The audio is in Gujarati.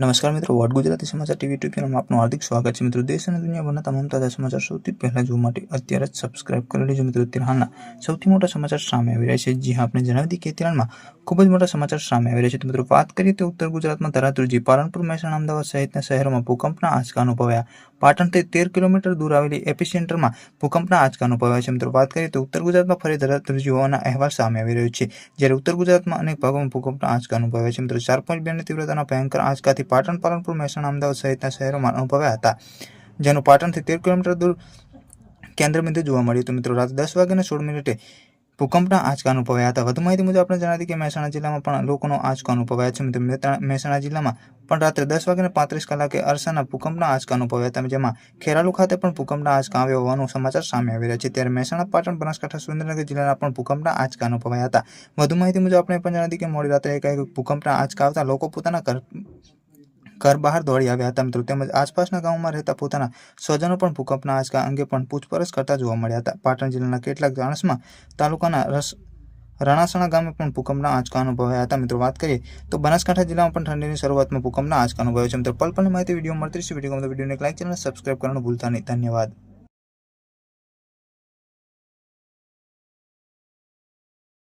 નમસ્કાર મિત્રો, વોટ ગુજરાતી સમાચાર ટીવી યુટ્યુબ ચેનલમાં આપનું હાર્દિક સ્વાગત છે. મિત્રો, દેશ અને દુનિયાભરના તમામ તાજા સમાચાર સૌથી પહેલા જોવા માટે અત્યારે જ સબસ્ક્રાઇબ કરી લેજો મિત્રો. તિરાણના સૌથી મોટા સમાચાર સામે આવી રહ્યા છે, જી હા આપણે જણાવી દઈએ કે તિરાણમાં ખૂબ જ મોટા સમાચાર સામે આવી રહ્યા છે. તો મિત્રો, વાત કરીએ તો ઉત્તર ગુજરાતમાં ધરાતુરજી પાલનપુર મહેસાણા અમદાવાદ સહિતના શહેરોમાં ભૂકંપના આંચકા અનુભવાયા. પાટણથી તેર કિલોમીટર દૂર આવેલી એપિસેન્ટરમાં ભૂકંપના આંચકા અનુભવાયા છે. મિત્રો, વાત કરીએ તો ઉત્તર ગુજરાતમાં ફરી ધરાતુરજી હોવાના અહેવાલ સામે આવી રહ્યો છે. જ્યારે ઉત્તર ગુજરાતમાં અનેક ભાગોમાં ભૂકંપના આંચકા અનુભવાયા છે. મિત્રો, ચાર પોઈન્ટ બેની તીવ્રતાના ભયંકર આંચકાથી પાટણ, પાલનપુર, મહેસાણા, અમદાવાદ સહિતના શહેરોમાં અનુભવ્યા હતા. જેનું પાટણથી તેર કિલોમીટર દૂર કેન્દ્રબિંદુ જોવા મળ્યું હતું. મિત્રો, રાત દસ વાગ્યાને સોળ મિનિટે ભૂકંપના આંચકા અનુભવાયા હતા. વધુ માહિતી મુજબ આપણે જણાવી કે મહેસાણા જિલ્લામાં પણ લોકોનો આંચકો અનુભવાયા છે. મિત્રો મહેસાણા જિલ્લામાં પણ રાત્રે દસ વાગ્યાને પાંત્રીસ કલાકે અરસાના ભૂકંપના આંચકા અનુભવ્યા હતા. જેમાં ખેરાલુ ખાતે પણ ભૂકંપના આંચકા આવ્યા હોવાનું સમાચાર સામે આવી રહ્યા છે. ત્યારે મહેસાણા, પાટણ, બનાસકાંઠા, સુરેન્દ્રનગર જિલ્લાના પણ ભૂકંપના આંચકા અનુભવાયા હતા. વધુ માહિતી મુજબ આપણે પણ જણાવી કે મોડી રાત્રે એક ભૂકંપના આંચકા આવતા લોકો પોતાના ઘર બહાર દોડી આવ્યા હતા મિત્રો. તેમજ આસપાસના ગામોમાં રહેતા પોતાના સ્વજનો પણ ભૂકંપના આંચકા અંગે પણ પૂછપરછ કરતા જોવા મળ્યા હતા. પાટણ જિલ્લાના કેટલાક જાણસમાં તાલુકાના રસ, રણાસણા ગામે પણ ભૂકંપના આંચકા અનુભવાયા હતા. મિત્રો, વાત કરીએ તો બનાસકાંઠા જિલ્લામાં પણ ઠંડીની શરૂઆતમાં ભૂકંપના આંચકા અનુભવ્યો છે. મિત્રો પલપલની માહિતી વીડિયો મળતી છે વીડિયો ગમતો વિડીયોને લાઇક ચેનલ સબસ્ક્રાઇબ કરવાનું ભૂલતા નહીં. ધન્યવાદ.